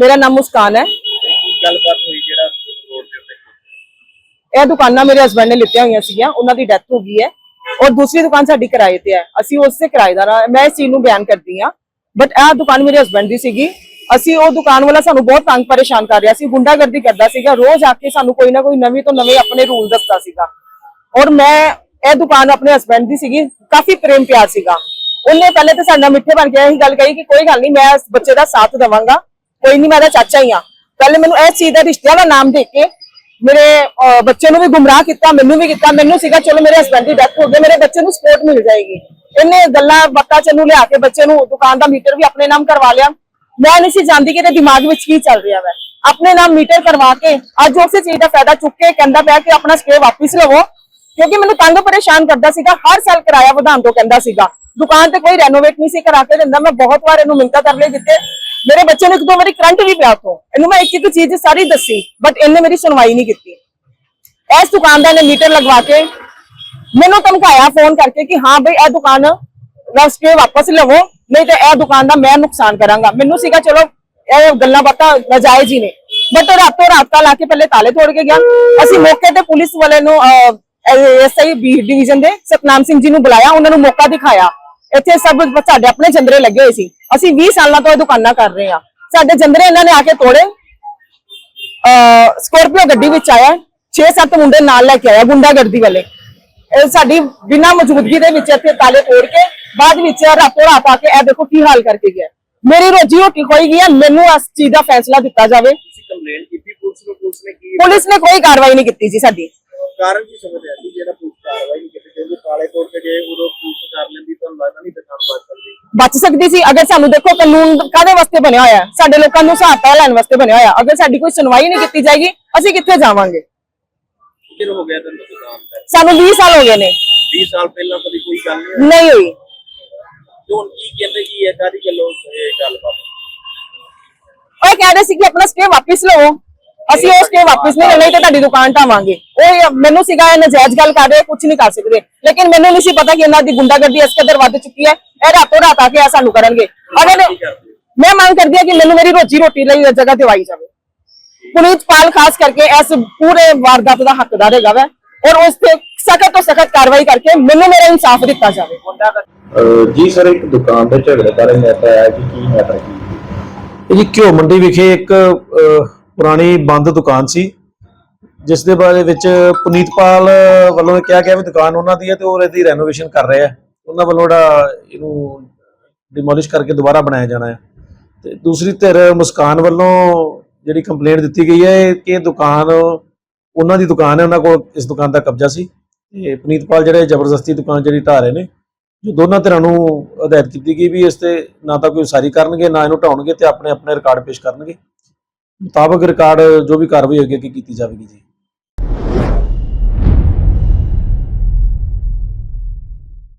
ਮੇਰਾ ਨਾਮ ਮੁਸਕਾਨ ਹੈ। ਗੱਲਬਾਤ ਹੋਈ ਜਿਹੜਾ ਰੋਡ ਦੇ ਉੱਤੇ ਇਹ ਦੁਕਾਨਾਂ ਮੇਰੇ ਹਸਬੰਡ ਨੇ ਲਿੱਤੀਆਂ ਹੋਈਆਂ ਸੀਗੀਆਂ ਉਹਨਾਂ ਦੀ ਡੈਥ ਹੋ ਗਈ ਹੈ। ਔਰ ਦੂਸਰੀ ਦੁਕਾਨ ਸਾਡੀ ਕਿਰਾਏ ਤੇ ਹੈ। ਅਸੀਂ ਉਸੇ ਕਿਰਾਏਦਾਰ ਹਾਂ। ਮੈਂ ਇਸ ਚੀਜ਼ ਨੂੰ ਬਿਆਨ ਕਰਦੀ ਹਾਂ। ਬਟ ਇਹ ਦੁਕਾਨ ਮੇਰੇ ਹਸਬੰਡ ਦੀ ਸੀਗੀ। ਅਸੀਂ ਉਹ ਦੁਕਾਨ ਵਾਲਾ ਸਾਨੂੰ ਬਹੁਤ ਤੰਗ ਪਰੇਸ਼ਾਨ ਕਰ ਰਿਹਾ ਸੀ। ਗੁੰਡਾਗਰਦੀ ਕਰਦਾ ਸੀਗਾ। ਰੋਜ਼ ਆ ਕੇ ਸਾਨੂੰ ਕੋਈ ਨਾ ਕੋਈ ਨਵੀਂ ਤੋਂ ਨਵੇਂ ਆਪਣੇ ਰੂਲ ਦੱਸਦਾ ਸੀਗਾ। ਔਰ ਮੈਂ ਇਹ ਦੁਕਾਨ ਆਪਣੇ ਹਸਬੰਡ ਦੀ ਸੀਗੀ। ਕਾਫੀ ਪ੍ਰੇਮ ਪਿਆਰ ਸੀਗਾ। ਉਹਨੇ ਪਹਿਲੇ ਤਾਂ ਸਾਡਾ ਮਿੱਠੇ ਬਣ ਕੇ ਇਹੀ ਗੱਲ ਕਹੀ ਕਿ ਕੋਈ ਗੱਲ ਨਹੀਂ ਮੈਂ ਇਸ ਬੱਚੇ ਦਾ ਸਾਥ ਦੇਵਾਂਗਾ। ਕੋਈ ਨਹੀਂ ਮੈਂ ਇਹਦਾ ਚਾਚਾ ਹੀ ਆ ਪਹਿਲੇ ਮੈਨੂੰ ਇਸ ਚੀਜ਼ ਦਾ ਰਿਸ਼ਤਿਆਂ ਦਾ ਨਾਮ ਦੇ ਕੇ ਮੇਰੇ ਬੱਚੇ ਨੂੰ ਵੀ ਗੁੰਮਰਾਹ ਕੀਤਾ, ਮੈਨੂੰ ਵੀ ਕੀਤਾ। ਮੈਨੂੰ ਸੀਗਾ, ਚਲੋ, ਮੇਰੇ ਹਸਬੰਡ ਦੀ ਡੈਥ ਹੋ ਗਈ, ਮੇਰੇ ਬੱਚੇ ਨੂੰ ਸਪੋਰਟ ਮਿਲ ਜਾਏਗੀ। ਇਹਨੇ ਗੱਲਾਂ ਬੱਤਾ ਚ ਲਿਆ ਕੇ ਬੱਚੇ ਨੂੰ, ਦੁਕਾਨ ਦਾ ਮੀਟਰ ਵੀ ਆਪਣੇ ਨਾਮ ਕਰਵਾ ਲਿਆ। ਮੈਂ ਨਹੀਂ ਸੀ ਜਾਣਦੀ ਕਿ ਇਹਦੇ ਦਿਮਾਗ ਵਿੱਚ ਕੀ ਚੱਲ ਰਿਹਾ ਵੈ। ਆਪਣੇ ਨਾਮ ਮੀਟਰ ਕਰਵਾ ਕੇ, ਅੱਜ ਉਸੇ ਚੀਜ਼ ਦਾ ਫਾਇਦਾ ਚੁੱਕ ਕੇ ਕਹਿੰਦਾ ਪਿਆ ਕਿ ਆਪਣਾ ਸਟੇ ਵਾਪਿਸ ਲਵੋ। ਕਿਉਂਕਿ ਮੈਨੂੰ ਤੰਗ ਪਰੇਸ਼ਾਨ ਕਰਦਾ ਸੀਗਾ, ਹਰ ਸਾਲ ਕਿਰਾਇਆ ਵਧਾਉਣ ਤੋਂ ਕਹਿੰਦਾ ਸੀਗਾ। ਦੁਕਾਨ ਤੇ ਕੋਈ ਰੈਨੋਵੇਟ ਨਹੀਂ ਸੀ ਕਰਾ ਕੇ ਦਿੰਦਾ। ਮੈਂ ਬਹੁਤ ਵਾਰ ਇਹਨੂੰ ਮਿੰਤਾ ਤਰਲੇ ਦਿੱਤੇ। ਮੇਰੇ ਬੱਚੇ ਨੂੰ ਇੱਕ ਦੋ ਵਾਰੀ ਕਰੰਟ ਵੀ ਪਿਆ ਤੋਂ ਇਹਨੂੰ ਮੈਂ ਇੱਕ ਇੱਕ ਚੀਜ਼ ਸਾਰੀ ਦੱਸੀ ਬਟ ਇਹਨੇ ਮੇਰੀ ਸੁਣਵਾਈ ਨਹੀਂ ਕੀਤੀ। ਇਸ ਦੁਕਾਨਦਾਰ ਨੇ ਮੀਟਰ ਲਗਵਾ ਕੇ ਮੈਨੂੰ ਧਮਕਾਇਆ ਫੋਨ ਕਰਕੇ ਕਿ ਹਾਂ ਬਈ, ਇਹ ਦੁਕਾਨ ਰਸ ਵਾਪਸ ਲਵੋ, ਨਹੀਂ ਤੇ ਇਹ ਦੁਕਾਨ ਦਾ ਮੈਂ ਨੁਕਸਾਨ ਕਰਾਂਗਾ। ਮੈਨੂੰ ਸੀਗਾ, ਚਲੋ, ਇਹ ਗੱਲਾਂ ਬਾਤਾਂ ਨਜਾਇਜ਼ ਹੀ ਨੇ। ਬਟ ਰਾਤੋਂ ਰਾਤ ਤਾਂ ਲਾ ਕੇ ਪਹਿਲੇ ਤਾਲੇ ਤੋੜ ਕੇ ਗਿਆ। ਅਸੀਂ ਮੌਕੇ ਤੇ ਪੁਲਿਸ ਵਾਲੇ ਨੂੰ ਐਸਆਈ ਬੀ ਡਿਵੀਜ਼ਨ ਦੇ ਸਤਨਾਮ ਸਿੰਘ ਜੀ ਨੂੰ ਬੁਲਾਇਆ, ਉਹਨਾਂ ਨੂੰ ਮੌਕਾ ਦਿਖਾਇਆ। ਇੱਥੇ ਸਭ ਸਾਡੇ ਆਪਣੇ ਜੰਦਰੇ ਲੱਗੇ ਹੋਏ ਸੀ। ਅਸੀਂ 20 ਸਾਲਾਂ ਤੋਂ ਇਹ ਦੁਕਾਨਾਂ ਕਰ ਰਹੇ ਹਾਂ। ਸਾਡੇ ਜੰਦਰੇ ਇਹਨਾਂ ਨੇ ਆ ਕੇ ਤੋੜੇ। ਸਕੋਰਪੀਓ ਗੱਡੀ ਵਿੱਚ ਆਇਆ। 6-7 ਮੁੰਡੇ ਨਾਲ ਲੈ ਕੇ ਆਇਆ ਗੁੰਡਾਗਰਦੀ ਵਾਲੇ। ਇਹ ਸਾਡੀ ਬਿਨਾਂ ਮੌਜੂਦਗੀ ਦੇ ਵਿੱਚ ਇੱਥੇ ਤਾਲੇ ਤੋੜ ਕੇ ਬਾਅਦ ਵਿੱਚ ਰਾਤੋਂ ਰਾਤ ਆ ਕੇ ਇਹ ਦੇਖੋ ਕੀ ਹਾਲ ਕਰਕੇ ਗਿਆ। ਮੇਰੀ ਰੋਜੀ ਰੋਟੀ ਖੋਈ ਗਈ ਹੈ। ਮੈਨੂੰ ਇਸ ਚੀਜ਼ ਦਾ ਫੈਸਲਾ ਦਿੱਤਾ ਜਾਵੇ। ਤੁਸੀਂ ਕੰਪਲੇਂਟ ਕੀਤੀ ਪੁਲਿਸ ਨੂੰ ਪੁਲਿਸ ਨੇ ਕੀ ਪੁਲਿਸ ਨੇ ਕੋਈ ਕਾਰਵਾਈ ਨਹੀਂ ਕੀਤੀ ਜੀ ਸਾਡੀ। ਕਾਰਨ ਕੀ ਸਮਝਿਆ ਜੀ? ਜਿਹੜਾ ਪੁਲਿਸ ਕਾਰਵਾਈ ਨਹੀਂ ਕੀਤੀ ਕਿਉਂਕਿ ਤਾਲੇ ਤੋੜ ਕੇ ਗਏ ਉਦੋਂ ਪੁਲਿਸ ਕਰ ਲੈਂਦੀ ਤੁਹਾਨੂੰ ਲੱਗਦਾ ਨਹੀਂ ਦੁਕਾਨ ਬਾਤ ਕਰਦੀ ਬਚ ਸਕਦੀ ਸੀ। ਅਗਰ ਸਾਨੂੰ ਦੇਖੋ ਕਾਨੂੰਨ ਕਾਦੇ ਵਾਸਤੇ ਬਣਿਆ ਹੋਇਆ? ਹੈ ਸਾਡੇ ਲੋਕਾਂ ਨੂੰ ਸਹਾਇਤਾ ਲੈਣ ਵਾਸਤੇ ਬਣਿਆ ਹੋਇਆ। ਅਗਰ ਸਾਡੀ ਕੋਈ ਸੁਣਵਾਈ ਨਹੀਂ ਕੀਤੀ ਜਾਏਗੀ ਅਸੀਂ ਕਿੱਥੇ ਜਾਵਾਂਗੇ? ਕਿਹੜਾ ਹੋ ਗਿਆ ਤੁਹਾਨੂੰ ਦੁਕਾਨ ਤੇ ਸਾਨੂੰ 20 ਸਾਲ ਹੋ ਗਏ ਨੇ। 20 ਸਾਲ ਪਹਿਲਾਂ ਕਦੀ ਕੋਈ ਗੱਲ ਨਹੀਂ ਹੋਈ? ਨਹੀਂ ਹੋਈ। ਤੇ ਹੁਣ ਕੀ ਕਹਿੰਦੇ ਕੀ ਹੈ? ਕਾਦੀ ਗੱਲੋਂ ਇਹ ਗੱਲਬਾਤ ਉਹ ਕਹਿ ਰਹੇ ਸੀ ਕਿ ਆਪਣਾ ਸਟੇ ਵਾਪਿਸ ਲਵੋ। ਅਸੀਂ ਉਹ ਸਟੇ ਵਾਪਿਸ ਨਹੀਂ ਲੈਣਾ ਤੇ ਤੁਹਾਡੀ ਦੁਕਾਨ ਢਾਵਾਂਗੇ ਉਹ ਮੈਨੂੰ ਸੀਗਾ ਇਹ ਨਜਾਇਜ਼ ਗੱਲ ਕਰ ਰਹੇ ਕੁਝ ਨਹੀਂ ਕਰ ਸਕਦੇ। ਲੇਕਿਨ ਮੈਨੂੰ ਨਹੀਂ ਸੀ ਪਤਾ ਕਿ ਇਹਨਾਂ ਦੀ ਗੁੰਡਾਗਰਦੀ ਇਸ ਕਦਰ ਵੱਧ ਚੁੱਕੀ ਹੈ ਇਹ ਰਾਤੋਂ ਰਾਤ ਆ ਕੇ ਇਹ ਸਾਨੂੰ ਕਰਨਗੇ। ਅਗਰ ਮੈਂ ਮੰਗ ਕਰਦੀ ਹਾਂ ਕਿ ਮੈਨੂੰ ਮੇਰੀ ਰੋਜੀ ਰੋਟੀ ਲਈ ਇਹ ਜਗ੍ਹਾ ਦਿਵਾਈ ਜਾਵੇ। ਪੁਨੀਤ ਪਾਲ ਖਾਸ ਕਰਕੇ ਇਸ ਪੂਰੇ ਵਾਰਦਾਤ ਦਾ ਹੱਕਦਾਰ ਹੈਗਾ ਵੈ ਔਰ ਉਸ ਤੇ ਸਖਤ ਤੋਂ ਸਖਤ ਕਾਰਵਾਈ ਕਰਕੇ ਮੈਨੂੰ ਮੇਰਾ ਇਨਸਾਫ ਦਿੱਤਾ ਜਾਵੇ। ਜੀ ਸਰ ਇੱਕ ਦੁਕਾਨ ਦੇ ਝਗੜੇ ਬਾਰੇ ਮੈਟਰ ਆਇਆ ਕਿ ਕੀ ਮੈਟਰ ਕੀ? ਇਹ ਜੀ ਘਿਓ ਮੰਡੀ ਵਿਖੇ ਇੱਕ ਪੁਰਾਣੀ ਬੰਦ ਦੁਕਾਨ ਸੀ ਜਿਸ ਦੇ ਬਾਰੇ ਵਿੱਚ ਪੁਨੀਤਪਾਲ ਵੱਲੋਂ ਇਹ ਕਿਹਾ ਗਿਆ ਵੀ ਦੁਕਾਨ ਉਹਨਾਂ ਦੀ ਹੈ ਤੇ ਉਹ ਇਹਦੀ ਰੈਨੋਵੇਸ਼ਨ ਕਰ ਰਹੇ ਆ। ਉਹਨਾਂ ਵੱਲੋਂ ਜਿਹੜਾ ਇਹਨੂੰ ਡਿਮੋਲਿਸ਼ ਕਰਕੇ ਦੁਬਾਰਾ ਬਣਾਇਆ ਜਾਣਾ ਹੈ। ਤੇ ਦੂਸਰੀ ਧਿਰ ਮੁਸਕਾਨ ਵੱਲੋਂ ਜਿਹੜੀ ਕੰਪਲੇਂਟ ਦਿੱਤੀ ਗਈ ਹੈ ਕਿ ਦੁਕਾਨ, ਉਹਨਾਂ ਦੀ ਦੁਕਾਨ ਹੈ, ਉਹਨਾਂ ਕੋਲ ਇਸ ਦੁਕਾਨ ਦਾ ਕਬਜ਼ਾ ਸੀ। ਤੇ ਪੁਨੀਤਪਾਲ ਜਿਹੜੇ ਜ਼ਬਰਦਸਤੀ ਦੁਕਾਨ ਜਿਹੜੀ ਢਾਹ ਰਹੇ ਨੇ, ਜੋ ਦੋਨਾਂ ਧਿਰਾਂ ਨੂੰ ਹਦਾਇਤ ਕੀਤੀ ਗਈ ਵੀ ਇਸ ਤੇ ਨਾ ਤਾਂ ਕੋਈ ਉਸਾਰੀ ਕਰਨਗੇ, ਨਾ ਇਹਨੂੰ ਢਾਉਣਗੇ ਤੇ ਆਪਣੇ ਆਪਣੇ ਰਿਕਾਰਡ ਪੇਸ਼ ਕਰਨਗੇ। ਮੁਤਾਬਕ ਰਿਕਾਰਡ ਜੋ ਵੀ ਕਾਰਵਾਈ ਹੋਏਗੀ ਅੱਗੇ ਕੀਤੀ ਜਾਵੇਗੀ ਜੀ।